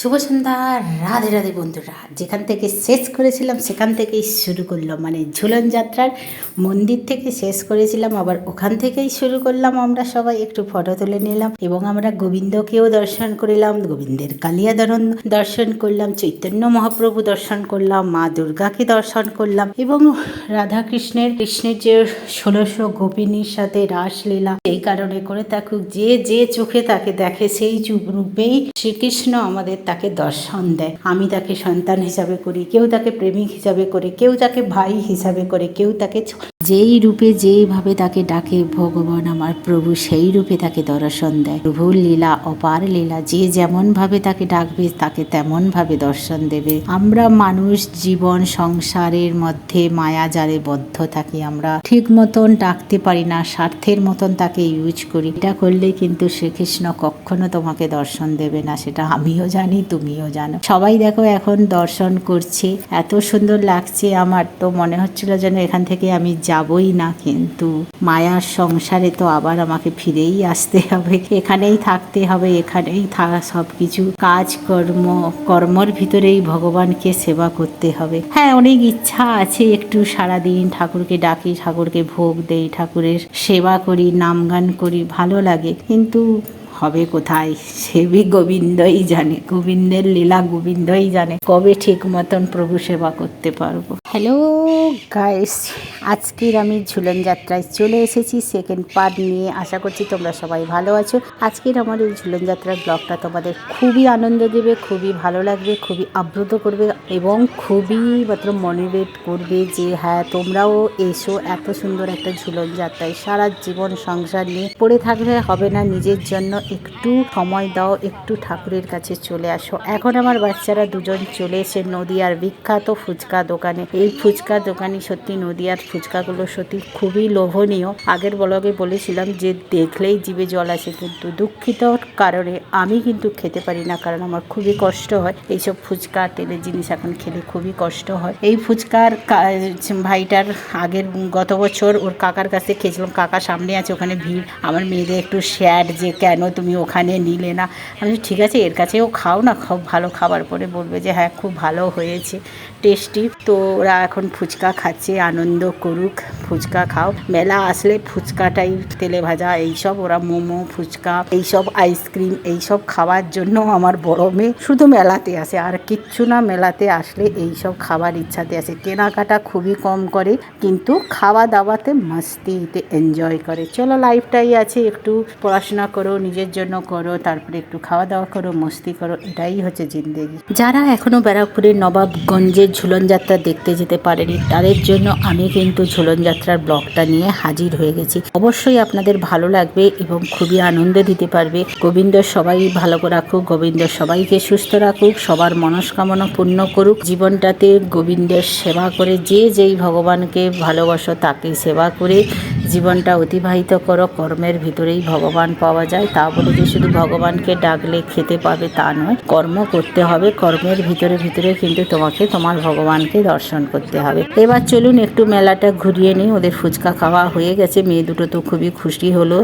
শুভ সন্ধ্যা রাধে রাধে বন্ধুরা। যেখান থেকে শেষ করেছিলাম, সেখান থেকেই শুরু করলাম। মানে ঝুলন যাত্রার মন্দির থেকে শেষ করেছিলাম, আবার ওখান থেকেই শুরু করলাম আমরা সবাই। একটু ফটো তুলে নিলাম এবং আমরা গোবিন্দকেও দর্শন করলাম, গোবিন্দের কালিয়াদরণ দর্শন করলাম, চৈতন্য মহাপ্রভু দর্শন করলাম, মা দুর্গাকে দর্শন করলাম এবং রাধা কৃষ্ণের কৃষ্ণের যে ষোলোশো গোপিনীর সাথে রাস রাসলীলা এই কারণে করে থাকুক। যে যে চোখে তাকে দেখে, সেই রূপেই শ্রীকৃষ্ণ আমাদের তাকে দর্শন দেয়। আমি তাকে সন্তান হিসাবে করি, কেউ তাকে প্রেমিক হিসাবে করে, কেউ তাকে ভাই হিসাবে করে, কেউ তাকে যেই রূপে যেইভাবে তাকে ডাকে, ভগবান আমার প্রভু সেই রূপে তাকে দর্শন দেয়। প্রভুর লীলা, অপার লীলা, যে যেমন ভাবে তাকে ডাকবে, তাকে তেমন ভাবে দর্শন দেবে। আমরা মানুষ জীবন সংসারের মধ্যে মায়া জালে বদ্ধ থাকি। আমরা ঠিক মতন ডাকতে পারি না, স্বার্থের মতন তাকে ইউজ করি। এটা করলে কিন্তু শ্রীকৃষ্ণ কখনো তোমাকে দর্শন দেবে না, সেটা আমিও জানি, তুমিও জানো। সবাই দেখো এখন দর্শন করছে। এত সুন্দর লাগছে আমার, তো মনে হচ্ছিল যেন এখান থেকে আমি যাবই না কিন্তু। মায়ার সংসারে তো আবার আমাকে ফিরেই আসতে হবে। এখানেই থাকতে হবে, এখানেই থাকা সব কিছু কাজ, কর্ম, কর্মর ভিতরেই ভগবানকে সেবা করতে হবে। হ্যাঁ অনেক ইচ্ছা আছে একটু সারাদিন ঠাকুরকে ডাকি, ঠাকুরকে ভোগ দেই, ঠাকুরের সেবা করি, নাম গান করি, ভালো লাগে। কিন্তু হবে কোথায়? সেবি গোবিন্দই জানে, গোবিন্দের লীলা গোবিন্দই জানে। কবে ঠিক মতন প্রভু সেবা করতে পারব? হ্যালো গাইস, আজকের আমি ঝুলন যাত্রায় চলে এসেছি সেকেন্ড পার্ট নিয়ে। আশা করছি তোমরা সবাই ভালো আছো। আজকের আমার এই ঝুলন যাত্রার ব্লগটা তোমাদের খুবই আনন্দ দেবে, খুবই ভালো লাগবে, খুবই আপ্লুত করবে এবং খুবই মাত্র মনিভেট করবে যে হ্যাঁ তোমরাও এসো এত সুন্দর একটা ঝুলন যাত্রায়। সারা জীবন সংসার নিয়ে পড়ে থাকলে হবে না, নিজের জন্য একটু সময় দাও, একটু ঠাকুরের কাছে চলে আসো। এখন আমার বাচ্চারা দুজন চলে এসে নদিয়ার বিখ্যাত ফুচকা দোকানে। এই ফুচকা দোকানি সত্যি নদিয়ার ফুচকাগুলো সত্যি খুবই লোভনীয়। আগের ব্লগে বলেছিলাম যে দেখলেই জীবে জল আসে, কিন্তু দুঃখিত কারণে আমি কিন্তু খেতে পারি না, কারণ আমার খুবই কষ্ট হয়। এইসব ফুচকা, তেলের জিনিস এখন খেলে খুবই কষ্ট হয়। এই ফুচকার ভাইটার আগের গত বছর ওর কাকার কাছে খেয়েছিলাম। কাকা সামনে আছে, ওখানে ভিড়। আমার মেয়েদের একটু স্যাড যে কেন তুমি ওখানে নিলে না? আমি ঠিক আছে, এর কাছেও খাও না খুব ভালো খাবার। পরে বলবে যে হ্যাঁ খুব ভালো হয়েছে টেস্টি তো ওরা এখন ফুচকা খাচ্ছে, আনন্দ করুক, ফুচকা খাও। মেলা আসলে ফুচকাটাই তেলে ভাজা, এইসব ওরা মোমো, ফুচকা, এইসব আইসক্রিম, এইসব খাওয়ার জন্য আমার বড় মেয়ে শুধু মেলাতে আসে। আর কিচ্ছু না, মেলাতে আসলে এইসব খাবার ইচ্ছাতে আসে। কেনাকাটা খুবই কম করে, কিন্তু খাওয়া দাওয়াতে মাস্তিতে এনজয় করে। চলো লাইফটাই আছে, একটু পড়াশোনা করো, নিজের জন্য করো, তারপরে একটু খাওয়া দাওয়া করো, মস্তি করো, এটাই হচ্ছে জিন্দেগি। যারা এখনও ব্যারাকপুরের নবাবগঞ্জের ঝুলন যাত্রা দেখতে যেতে পারেনি। তাদের জন্য আমি কিন্তু ঝুলন যাত্রার ব্লগটা নিয়ে হাজির হয়ে গেছি। অবশ্যই আপনাদের ভালো লাগবে এবং খুবই আনন্দ দিতে পারবে। গোবিন্দ সবাই ভালো করে রাখুক, গোবিন্দ সবাইকে সুস্থ রাখুক, সবার মনস্কামনা পূর্ণ করুক। জীবনটাতে গোবিন্দের সেবা করে, যে যেই ভগবানকে ভালোবাসো তাকে সেবা করে। জীবনটা অতিবাহিত করো, কর্মের ভিতরেই ভগবান পাওয়া যায়। তা বলে যে শুধু ভগবানকে ডাকলে খেতে পাবে তা নয়, কর্ম করতে হবে। কর্মের ভিতরে ভিতরে কিন্তু তোমাকে, তোমার ভগবানকে দর্শন করতে হবে। এবার চলুন একটু মেলাটা ঘুরিয়ে নিই। ওদের ফুচকা খাওয়া হয়ে গেছে। মেয়ে দুটো তো খুবই খুশি হলো।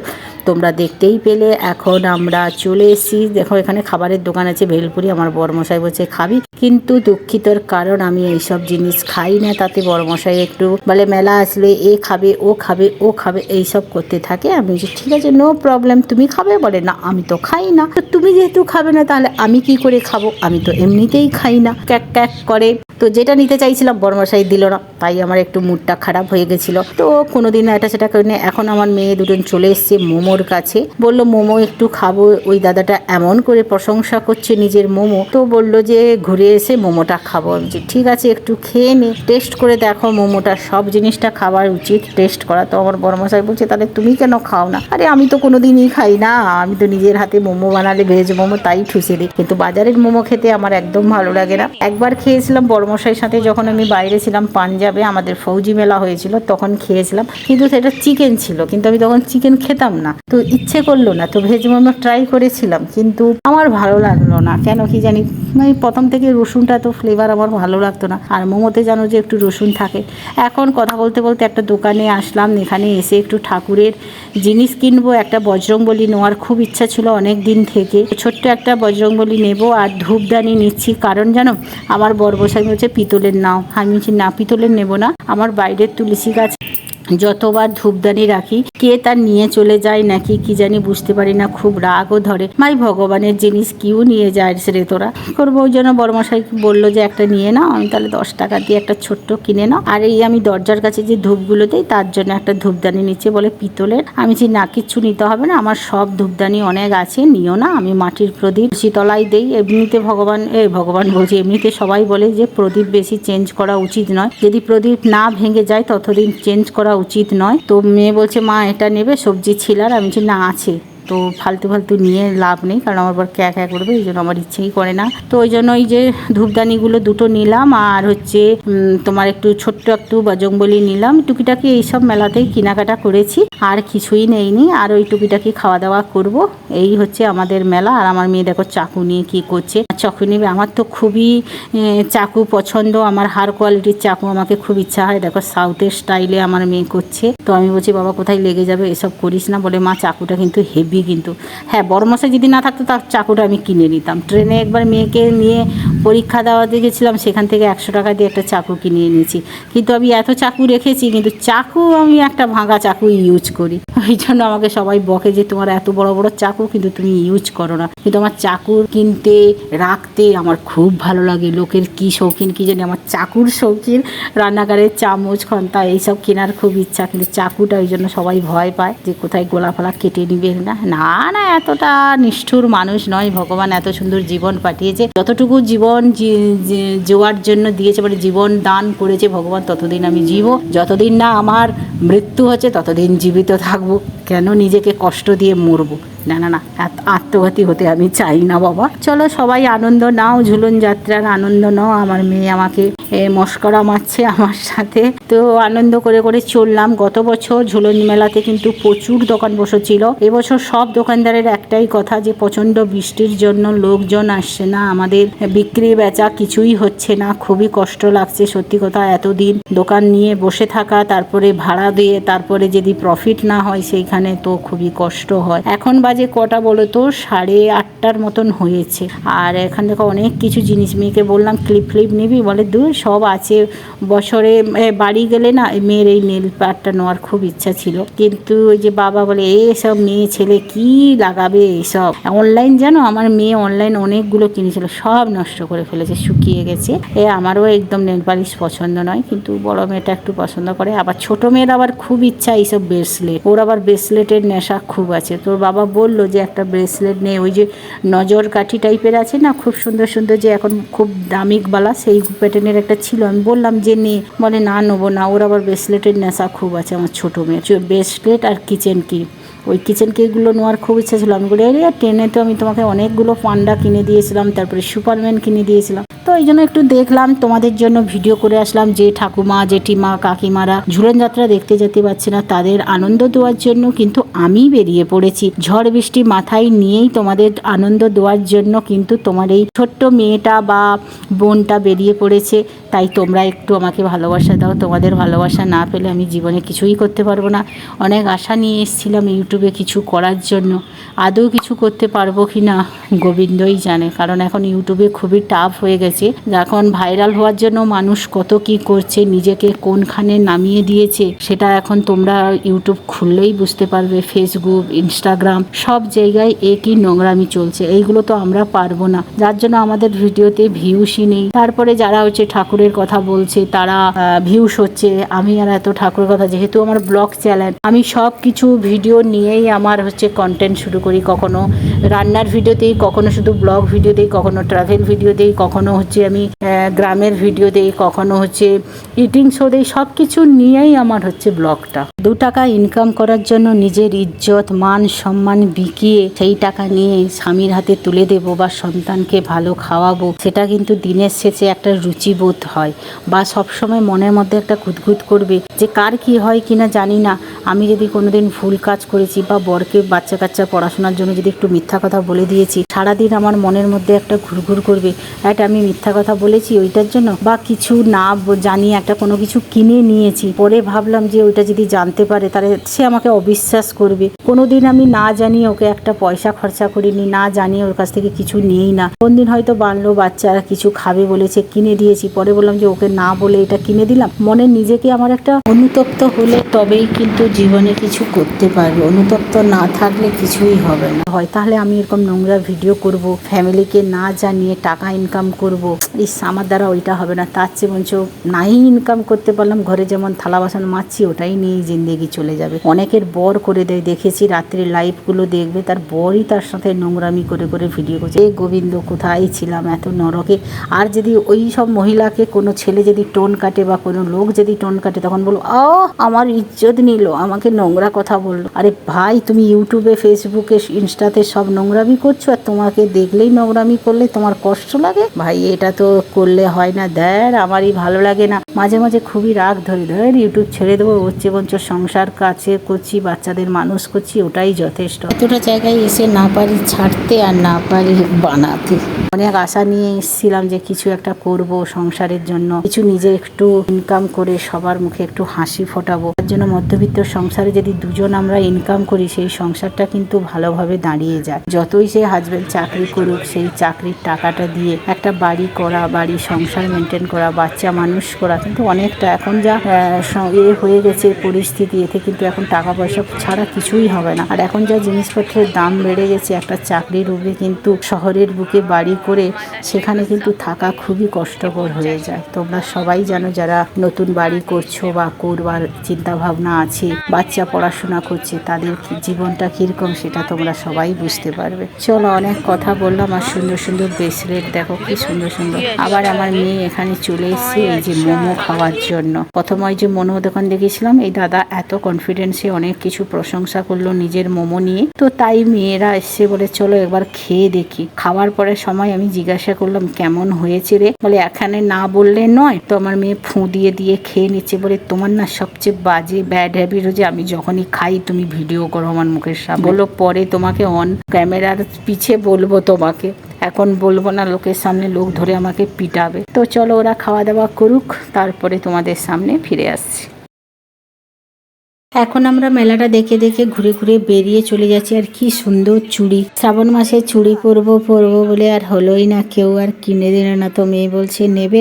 তোমরা দেখতেই পেলে। এখন আমরা চলে এসেছি। দেখো এখানে খাবারের দোকান আছে। ভেলপুরি আমার বরমশাই বলছে, খাবি? কিন্তু দুঃখিতর কারণ, আমি এইসব জিনিস খাই না। তাতে বরমশাই একটু বলে, মেলা আসলে এ খাবে, ও খাবে ও খাবে, এইসব করতে থাকে। আমি যে ঠিক আছে নো প্রবলেম তুমি খাবে? বলে, না, আমি তো খাই না। তুমি যেহেতু খাবে না, তাহলে আমি কি করে খাব? আমি তো এমনিতেই খাই না। ক্যাক ক্যাক করে তো যেটা নিতে চাইছিলাম বরমশাই দিল না তাই আমার একটু মুডটা খারাপ হয়ে গেছিল। তো কোনোদিন এটা সেটা করে নিয়ে। এখন আমার মেয়ে দুজন চলে এসছে মোমোর কাছে। বলল মোমো একটু খাব। ওই দাদাটা এমন করে প্রশংসা করছে নিজের মোমো। তো বলল যে ঘুরে এসে মোমোটা খাব। আমি বলছি, ঠিক আছে একটু খেয়ে নে। টেস্ট করে দেখো মোমোটা সব জিনিসটা খাবার উচিত টেস্ট করা। তো আমার বড়মশাই বলছে তাহলে তুমি কেন খাও না? আরে আমি তো কোনোদিনই খাই না। আমি তো নিজের হাতে মোমো বানালে ভেজ মোমো তাই ঠুসে দিই। কিন্তু বাজারের মোমো খেতে আমার একদম ভালো লাগে না। একবার খেয়েছিলাম বড় বর্মশাইয়ের সাথে যখন আমি বাইরে ছিলাম পাঞ্জাবে, আমাদের ফৌজি মেলা হয়েছিল, তখন খেয়েছিলাম। কিন্তু সেটা চিকেন ছিল, কিন্তু আমি তখন চিকেন খেতাম না। তো ইচ্ছে করল না, তো ভেজ মোমো ট্রাই করেছিলাম, কিন্তু আমার ভালো লাগল না। কেন কি জানি আমি প্রথম থেকে রসুনটা তো ফ্লেভার আমার ভালো লাগতো না। আর মোমোতে জানো যে একটু রসুন থাকে। এখন কথা বলতে বলতে একটা দোকানে আসলাম, এখানে এসে একটু ঠাকুরের জিনিস কিনবো, একটা বজরংবলী নেওয়ার খুব ইচ্ছা ছিল অনেক দিন থেকে। ছোট্ট একটা বজরংবলী নেব আর ধূপদানি নিচ্ছি। কারণ জানো, আমার বরবসাই হচ্ছে পিতলের নাও। আমি বলছি না পিতলের নেব না। আমার বাইরের তুলসী গাছ যতবার ধূপদানি রাখি, কে তার নিয়ে চলে যায় নাকি কি জানি বুঝতে পারি না, খুব রাগও ধরে। মাই ভগবানের জিনিস কিউ নিয়ে যায় রে তোরা? করব ওই জন্য বড়মশাই বলল যে, একটা নিয়ে নাও, আমি তাহলে দশ টাকা দিয়ে একটা ছোট্ট কিনে নাও। আর এই আমি দরজার কাছে যে ধূপগুলো দিই, তার জন্য একটা ধূপদানি নিচে বলে পিতলের। আমি যে, না, কিচ্ছু নিতে হবে না, আমার সব ধূপদানি অনেক আছে, নিও না, আমি মাটির প্রদীপ শীতলায় দেই। এমনিতে ভগবান এ ভগবান বলছি, এমনিতে সবাই বলে যে, প্রদীপ বেশি চেঞ্জ করা উচিত নয়। যদি প্রদীপ না ভেঙে যায়, ততদিন চেঞ্জ করা উচিত নয়। তো মেয়ে বলছে মা এটা নেবে সবজি ছিলার আমি বলছি না আছে। তো ফালতু ফালতু নিয়ে লাভ নেই, কারণ আমার আবার ক্যা ক্যা করবে, এই জন্য আমার ইচ্ছেই করে না। তো ওই জন্য ওই যে ধূপদানিগুলো দুটো নিলাম, আর হচ্ছে তোমার একটু ছোট্ট একটু বজংবলি নিলাম। টুকিটাকি এইসব মেলাতেই কেনাকাটা করেছি, আর কিছুই নেইনি, আর ওই টুকিটাকি খাওয়া দাওয়া করব। এই হচ্ছে আমাদের মেলা, আর আমার মেয়ে দেখো চাকু নিয়ে কি করছে। চাকু নেবে, আমার তো খুবই চাকু পছন্দ, আমার হার কোয়ালিটির চাকু আমাকে খুব ইচ্ছা হয়। দেখো সাউথের স্টাইলে আমার মেয়ে করছে। তো আমি বলছি, বাবা, কোথায় লেগে যাবে? এসব করিস না। বলে, মা, চাকুটা কিন্তু হেভি কিন্তু। হ্যাঁ বড় মশাই যদি না থাকতো তার চাকুটা আমি কিনে নিতাম। ট্রেনে একবার মেয়েকে নিয়ে পরীক্ষা দেওয়াতে গেছিলাম, সেখান থেকে একশো টাকা দিয়ে একটা চাকু কিনে এনেছি কিন্তু আমি এত চাকু রেখেছি, কিন্তু চাকু আমি একটা ভাঙা চাকু ইউজ করি। ওই জন্য আমাকে সবাই বকে যে তোমার এত বড় বড় চাকু, কিন্তু তুমি ইউজ করো না। কিন্তু আমার চাকুর কিনতে, রাখতে আমার খুব ভালো লাগে। লোকের কি শৌখিন, কি জানি আমার চাকুর শৌখিন। রান্নাঘরের চামচ, খন্তা, এইসব কেনার খুব ইচ্ছা, কিন্তু চাকুটা ওই জন্য সবাই ভয় পায় যে কোথায় গোলা ফলা কেটে নিবে না। না না, এতটা নিষ্ঠুর মানুষ নয়। ভগবান এত সুন্দর জীবন পাঠিয়েছে। যতটুকু জীবন জোয়ার জন্য দিয়েছে মানে জীবন দান করেছে ভগবান, ততদিন আমি জীব। যতদিন না আমার মৃত্যু হচ্ছে, ততদিন জীবিত থাকব। কেন নিজেকে কষ্ট দিয়ে মরবো? না না না আত- আত্মঘাতী হতে আমি চাই না, বাবা। চলো, সবাই আনন্দ নাও, ঝুলন যাত্রার আনন্দ নাও। আমার মেয়ে আমাকে মস্করা মারছে আমার সাথে। তো আনন্দ করে করে চললাম। গত বছর ঝুলন মেলাতে কিন্তু প্রচুর দোকান বসেছিল। এবছর সব দোকানদারের একটাই কথা যে, প্রচণ্ড বৃষ্টির জন্য লোকজন আসছে না। আমাদের বিক্রি বেচা কিছুই হচ্ছে না। খুবই কষ্ট লাগছে, সত্যি কথা। এতদিন দোকান নিয়ে বসে থাকা, তারপরে ভাড়া দিয়ে, তারপরে যদি প্রফিট না হয়, সেইখানে তো খুবই কষ্ট হয়। এখন বাজে কটা বলো তো সাড়ে আটটার মতন হয়েছে। আর এখান থেকে অনেক কিছু জিনিস মেয়েকে বললাম, ক্লিপ ফ্লিপ নিবি? বলে, দূর, সব আছে। বছরে বাড়ি গেলে না, মেয়ের এই নেল পাটটা নেওয়ার খুব ইচ্ছা ছিল। কিন্তু ওই যে বাবা বলে এসব মেয়ে ছেলে কি লাগাবে এইসব অনলাইন জানো, আমার মেয়ে অনলাইন অনেকগুলো কিনেছিল, সব নষ্ট করে ফেলেছে, শুকিয়ে গেছে। এ, আমারও একদম নেল পালিশ পছন্দ নয়, কিন্তু বড় মেয়েটা একটু পছন্দ করে। আবার ছোট মেয়ের আবার খুব ইচ্ছা এইসব ব্রেসলেট। ওর আবার ব্রেসলেটের নেশা খুব আছে। তোর বাবা বলল যে একটা ব্রেসলেট নে, ওই যে নজর কাঠি টাইপের আছে না, খুব সুন্দর সুন্দর যে এখন খুব দামিকবালা সেই প্যাটার্নের একটা ছিল। আমি বললাম যে নে, বলে না, নেব না, ওর আবার ব্রেসলেটের নেশা খুব আছে আমার ছোটো মেয়ে। ব্রেসলেট আর কিচেন কি ওই কিচেন কেকগুলো নেওয়ার খুব ইচ্ছা ছিল। আমি বলি, আরে ট্রেনে তো আমি তোমাকে অনেকগুলো পান্ডা কিনে দিয়েছিলাম, তারপরে সুপারম্যান কিনে দিয়েছিলাম। তো এই জন্য একটু দেখলাম, তোমাদের জন্য ভিডিও করে আসলাম যে ঠাকুমা, জেঠিমা, কাকিমারা ঝুলন যাত্রা দেখতে যেতে পারছে না, তাদের আনন্দ দেওয়ার জন্য কিন্তু আমি বেরিয়ে পড়েছি। ঝড় বৃষ্টি মাথায় নিয়েই তোমাদের আনন্দ দেওয়ার জন্য কিন্তু তোমার এই ছোট্ট মেয়েটা বা বোনটা বেরিয়ে পড়েছে। তাই তোমরা একটু আমাকে ভালোবাসা দাও। তোমাদের ভালোবাসা না পেলে আমি জীবনে কিছুই করতে পারব না। অনেক আশা নিয়ে এসেছিলাম ইউটিউবে কিছু করার জন্য। আদৌ কিছু করতে পারব কি না, গোবিন্দই জানে। কারণ এখন ইউটিউবে খুবই টাফ হয়ে গেছে। এখন ভাইরাল হওয়ার জন্য মানুষ কত কি করছে, নিজেকে কোনখানে নামিয়ে দিয়েছে, সেটা এখন তোমরা ইউটিউব খুললেই বুঝতে পারবে। ফেসবুক ইনস্টাগ্রাম সব জায়গায় একই নোংরামি চলছে। এইগুলো তো আমরা পারব না। যার জন্য আমাদের ভিডিওতে ভিউসই নেই। তারপরে যারা হচ্ছে ঠাকুরের কথা বলছে, তারা ভিউস হচ্ছে। আমি আর এত ঠাকুরের কথা, যেহেতু আমার ব্লগ চ্যানেল আমি সব কিছু ভিডিও নিয়েই আমার হচ্ছে কন্টেন্ট শুরু করি কখনো রান্নার ভিডিও দিই কখনো শুধু ব্লগ ভিডিও দিই কখনো ট্রাভেল ভিডিও দিই কখনো হচ্ছে আমি গ্রামের ভিডিও দেই, কখনো হচ্ছে ইটিং শো দেই সব কিছু নিয়েই আমার হচ্ছে ব্লগটা দু টাকা ইনকাম করার জন্য নিজের ইজ্জত, মান, সম্মান বিকিয়ে সেই টাকা নিয়ে স্বামীর হাতে তুলে দেব বা সন্তানকে ভালো খাওয়াবো, সেটা কিন্তু দিনের শেষে একটা রুচিবোধ হয় বা সবসময় মনের মধ্যে একটা খুঁতখুত করবে যে কার কি হয় কিনা জানি না। আমি যদি কোনোদিন ভুল কাজ করেছি বা বরকে বাচ্চা কাচ্চা পড়াশোনার জন্য যদি একটু মিথ্যা কথা বলে দিয়েছি, সারাদিন আমার মনের মধ্যে একটা ঘুরঘুর করবে একটা আমি মিথ্যা কথা বলেছি ওইটার জন্য? বা কিছু না জানিয়ে একটা কোনো কিছু কিনে নিয়েছি, পরে ভাবলাম যে ওইটা যদি জানতে পারে, তাহলে সে আমাকে অবিশ্বাস করবে। কোনোদিন আমি না জানিয়ে ওকে একটা পয়সা খরচা করিনি, না জানিয়ে ওর কাছ থেকে কিছু নিয়েই না। কোন দিন হয়তো বানলো, বাচ্চারা কিছু খাবে বলেছে, কিনে দিয়েছি। পরে বললাম যে ওকে না বলে এটা কিনে দিলাম। মনে নিজেকে আমার একটা অনুতপ্ত হলে তবেই কিন্তু জীবনে কিছু করতে পারবে। অনুতপ্ত না থাকলে কিছুই হবে না। হয়, তাহলে আমি এরকম নোংরা ভিডিও করব, ফ্যামিলিকে না জানিয়ে টাকা ইনকাম করব। ইস, আমার দ্বারা ওইটা হবে না। তার চেয়ে বঞ্চ নাই ইনকাম করতে পারলাম, ঘরে যেমন থালা বাসন মাজছি ওটাই নিয়েই জিন্দেগি চলে যাবে। অনেকের বর করে দেয়, দেখেছি রাত্রে লাইভগুলো দেখবে। তার বরই তার সাথে নোংরামি করে করে ভিডিও করছে। এ গোবিন্দ, কোথায় ছিলাম এত নরকে? আর যদি ওই সব মহিলাকে কোনো ছেলে যদি টোন কাটে বা কোনো লোক যদি টোন কাটে, তখন বলব আ আমার ইজ্জত নিল, আমাকে নোংরা কথা বলল। আরে ভাই, তুমি ইউটিউবে ফেসবুকে ইনস্টাতে সব নোংরামি করছ, আর তোমাকে দেখলেই নোংরামি করলে তোমার কষ্ট লাগে? ভাই, এটা তো করলে হয় না দেয় আমারই ভালো লাগে না। মাঝে মাঝে খুবই রাগ ধরে ধরে ইউটিউব ছেড়ে দেবো হচ্ছে বঞ্চ সংসার কাছে করছি বাচ্চাদের মানুষ করছি ওটাই যথেষ্ট। এতটা জায়গায় এসে না পারি ছাড়তে আর না পারি বানাতে। অনেক আশা নিয়ে এসেছিলাম যে কিছু একটা করব সংসারের জন্য। কিছু নিজে একটু ইনকাম করে সবার মুখে একটু হাসি ফোটাবো। তার জন্য মধ্যবিত্ত সংসারে যদি দুজন আমরা ইনকাম করি সেই সংসারটা কিন্তু ভালোভাবে দাঁড়িয়ে যায়। যতই সে হাজবেন্ড চাকরি করুক সেই চাকরির টাকাটা দিয়ে একটা বাড়ি করা বাড়ি সংসার মেনটেন করা বাচ্চা মানুষ করা কিন্তু অনেকটা। এখন যা এ হয়ে গেছে পরিস্থিতি, এতে কিন্তু এখন টাকা পয়সা ছাড়া কিছুই হবে না। আর এখন যা জিনিসপত্রের দাম বেড়ে গেছে, একটা চাকরির উপরে কিন্তু শহরের বুকে বাড়ি করে সেখানে কিন্তু থাকা খুবই কষ্টকর হয়ে যায়। তোমরা সবাই জানো যারা নতুন বাড়ি করছ বা করবার চিন্তা ভাবনা আছে, বাচ্চা পড়াশোনা করছে, তাদের জীবনটা কীরকম সেটা তোমরা সবাই বুঝতে পারবে। চলো অনেক কথা বললাম আর সুন্দর সুন্দর ব্রেসলেট দেখো কি সুন্দর সুন্দর। আবার আমার মেয়ে এখানে চলে এসেছে, এই যে মোমো খাওয়ার জন্য। প্রথম ওই যে মোমো দোকান দেখেছিলাম এই দাদা এত কনফিডেন্সে অনেক কিছু প্রশংসা করল নিজের মোমো নিয়ে। তো তাই মেয়েরা এসে বলে, চলো একবার খেয়ে দেখি। খাওয়ার পরে সময় আমি জিজ্ঞাসা করলাম, কেমন হয়েছে রে? বলে, এখানে না বললে নয়। তো আমার মেয়ে ফু দিয়ে দিয়ে খেয়ে নিচ্ছে বলে, তোমার না সবচেয়ে বাজে ব্যাড হ্যাবিট হচ্ছে, আমি যখনই খাই তুমি ভিডিও করো আমার মুখের সামনে। বলো পরে তোমাকে অন ক্যামেরার পিছে বলব তোমাকে। এখন বলব না, লোকের সামনে লোক ধরে আমাকে পিটাবে। তো চলো ওরা খাওয়া দাওয়া করুক, তারপরে তোমাদের সামনে ফিরে আসছি। এখন আমরা মেলাটা দেখে দেখে ঘুরে ঘুরে বেরিয়ে চলে যাচ্ছি। আর কি সুন্দর চুড়ি। শ্রাবণ মাসে চুড়ি পরবো পরবো বলে আর হলোই না কেউ আর কিনে দিল না। তো মেয়ে বলছে, নেবে?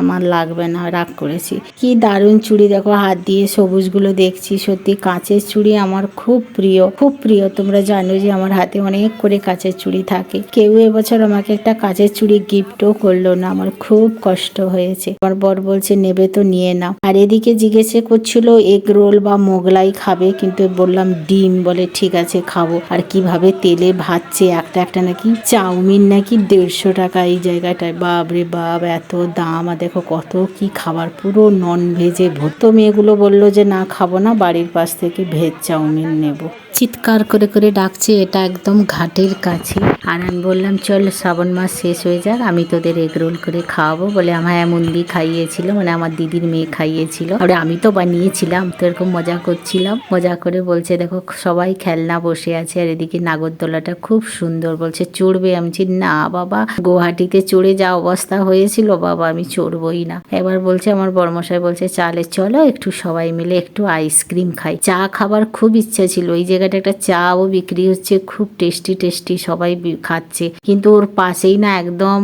আমার লাগবে না। রাগ করেছি। কি দারুণ চুড়ি, দেখো হাত দিয়ে সবুজগুলো দেখছি। সত্যি কাঁচের চুড়ি আমার খুব প্রিয় খুব প্রিয়। তোমরা জানো যে আমার হাতে অনেক করে কাঁচের চুড়ি থাকে। কেউ এবছর আমাকে একটা কাঁচের চুড়ি গিফটও করল না। আমার খুব কষ্ট হয়েছে। আমার বর বলছে, নেবে তো, নিয়ে নাও। আর এদিকে জিজ্ঞেসে করছিল, এগ রোল বা মোগলাই খাবে, কিন্তু বললাম ডিম, বলে ঠিক আছে খাব। আর কীভাবে তেলে ভাজছে, একটা একটা নাকি চাউমিন নাকি দেড়শো টাকা এই জায়গাটায়। বাবরে বাব এত দাম, আর দেখো কত কি খাবার, পুরো নন ভেজে ভর্ত মেয়েগুলো বলল যে, না, খাব না, বাড়ির পাশ থেকে ভেজ চাউমিন নেব। চিৎকার করে করে ডাকছে, এটা একদম ঘাটের কাছে। আর আমি বললাম, চল, শ্রাবণ মাস শেষ হয়ে যাক, আমি তোদের এগ রোল করে খাওয়াবো। বলে আমার এমন দি খাইয়েছিল মানে আমার দিদির মেয়ে খাইয়েছিল। আমি তো বানিয়েছিলাম, তো এরকম মজা করছিলাম। মজা করে বলছে, দেখো, সবাই খেলনা বসে আছে আর এদিকে নাগরদোলাটা খুব সুন্দর। বলছে, চড়বে? আমি না বাবা, গুয়াহাটিতে চড়ে যা অবস্থা হয়েছিল বাবা, আমি চড়বই না। এবার বলছে, আমার বর্মশাই বলছে, চালে চলো, একটু সবাই মিলে একটু আইসক্রিম খাই। চা খাবার খুব ইচ্ছা ছিল। ওই জায়গাটা একটা চাও বিক্রি হচ্ছে, খুব টেস্টি টেস্টি সবাই খাচ্ছে। কিন্তু ওর পাশেই না একদম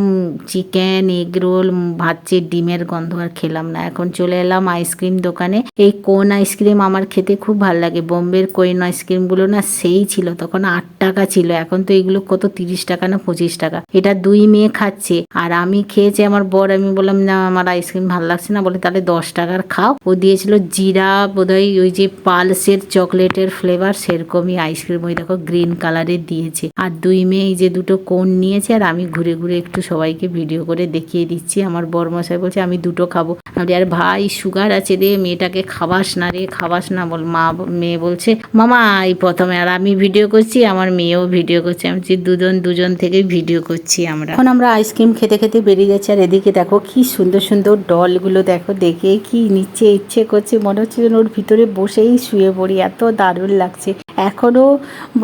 চিকেন, এগ রোল ভাজছে ডিমের গন্ধ আর খেলাম না। এখন চলে এলাম আইসক্রিম দোকানে। এই কোন আইসক্রিম আমার খেতে খুব ভালো লাগে। বোম্বের কোয়েন আইসক্রিমগুলো না সেই ছিল, তখন আট টাকা ছিল, এখন তো এগুলো কত, তিরিশ টাকা না পঁচিশ টাকা। এটা দুই মেয়ে খাচ্ছে, আর আমি খেয়েছি, আমার বর, আমি বললাম, না, আমার আইসক্রিম ভালো লাগছে না। বলে, তাহলে দশ টাকার খাও। ও দিয়েছিল জিরা, বোধহয় ওই যে পালসের চকলেটের ফ্লেভার সেরকমই আইসক্রিম। ওই দেখো গ্রিন কালারের দিয়েছে। আর দুই মেয়ে এই যে দুটো কোন নিয়েছে, আর আমি ঘুরে ঘুরে একটু সবাইকে ভিডিও করে দেখিয়ে দিচ্ছি। আমার বরমশাই বলছে, আমি দুটো খাব। আর ভাই সুগার আছে রে, মেয়েটাকে খাবাস না রে খাবাস না বল, মা মেয়ে বলছে, মামা, এই প্রথমে আর আমি ভিডিও করছি, আমার মেয়েও ভিডিও করছে। আমি দুজন দুজন থেকে ভিডিও করছি আমরা। এখন আমরা আইসক্রিম খেতে খেতে বেরিয়ে গেছি আর এদিকে দেখো কি সুন্দর সুন্দর ডলগুলো দেখো, দেখে কি নিচে ইচ্ছে করছে, মনে হচ্ছে যেন ওর ভিতরে বসেই শুয়ে পড়ি, এত দারুণ লাগছে। এখনও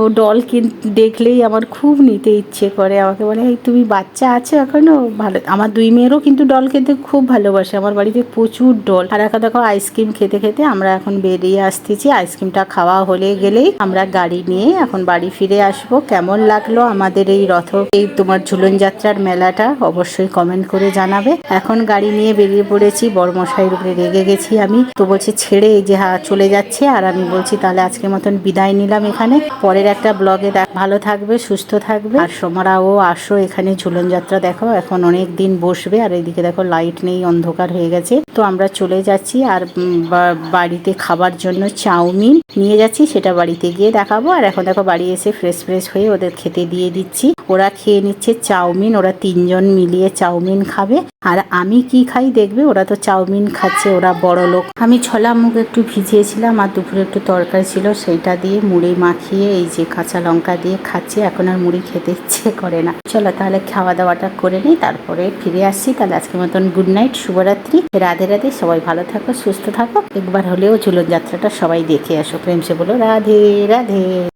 ডল কিন, দেখলেই আমার খুব নিতে ইচ্ছে করে। আমাকে বলে, এই তুমি বাচ্চা আছো এখনও? ভালো, আমার দুই মেয়েরও কিন্তু ডল খেতে খুব ভালোবাসে। আমার বাড়িতে প্রচুর ডল। আর এখন দেখো, আইসক্রিম খেতে খেতে আমরা এখন বেরিয়ে আসতেছি। আইসক্রিমটা খাওয়া হলে গেলেই আমরা গাড়ি নিয়ে এখন বাড়ি ফিরে আসব। কেমন লাগল আমাদের এই রথ, এই তোমার ঝুলন যাত্রার মেলাটা অবশ্যই কমেন্ট করে জানাবে। এখন গাড়ি নিয়ে বেরিয়ে পড়েছি। বড়মশাইয়ের উপরে রেগে গেছি আমি। তো বলছে, ছেড়ে এই যে হা- চলে যাচ্ছে। আর আমি বলছি, তাহলে আজকের মতন বিদায় নিলাম এখানে। পরের একটা ব্লগে ভালো থাকবে, সুস্থ থাকবে। আর তোমরাও আসো এখানে ঝুলন যাত্রা দেখো। এখন অনেক দিন বসবে। আর এদিকে দেখো লাইট নেই, অন্ধকার হয়ে গেছে। তো আমরা চলে যাচ্ছি আর বাড়িতে খাবার জন্য চাউমিন নিয়ে যাচ্ছি। সেটা বাড়িতে গিয়ে দেখাবো। আর এখন দেখো বাড়ি এসে ফ্রেশ ফ্রেশ হয়ে ওদের খেতে দিয়ে দিচ্ছি। ওরা খেয়ে নিচ্ছে চাউমিন। ওরা তিনজন মিলিয়ে চাউমিন খাবে। আর আমি কি খাই দেখবে? ওরা তো চাউমিন খাচ্ছে, ওরা বড় লোক আমি ছলা মুখ একটু ভিজিয়েছিলাম আর দুপুরে একটু তরকারি ছিল, সেইটা দিয়ে মুড়ি মাখিয়ে এই যে কাঁচা লঙ্কা দিয়ে খাচ্ছি, এখন আর মুড়ি খেতে ইচ্ছে করে না। চলো তাহলে খাওয়া দাওয়াটা করে নিই, তারপরে ফিরে আসছি তাহলে আজকের মতন গুড নাইট শুভরাত্রি। রাধে রাধে, সবাই ভালো থাকো, সুস্থ থাকো। একবার হলেও ঝুলন যাত্রাটা সবাই দেখে আসো। প্রেমসে বলো, রাধে রাধে।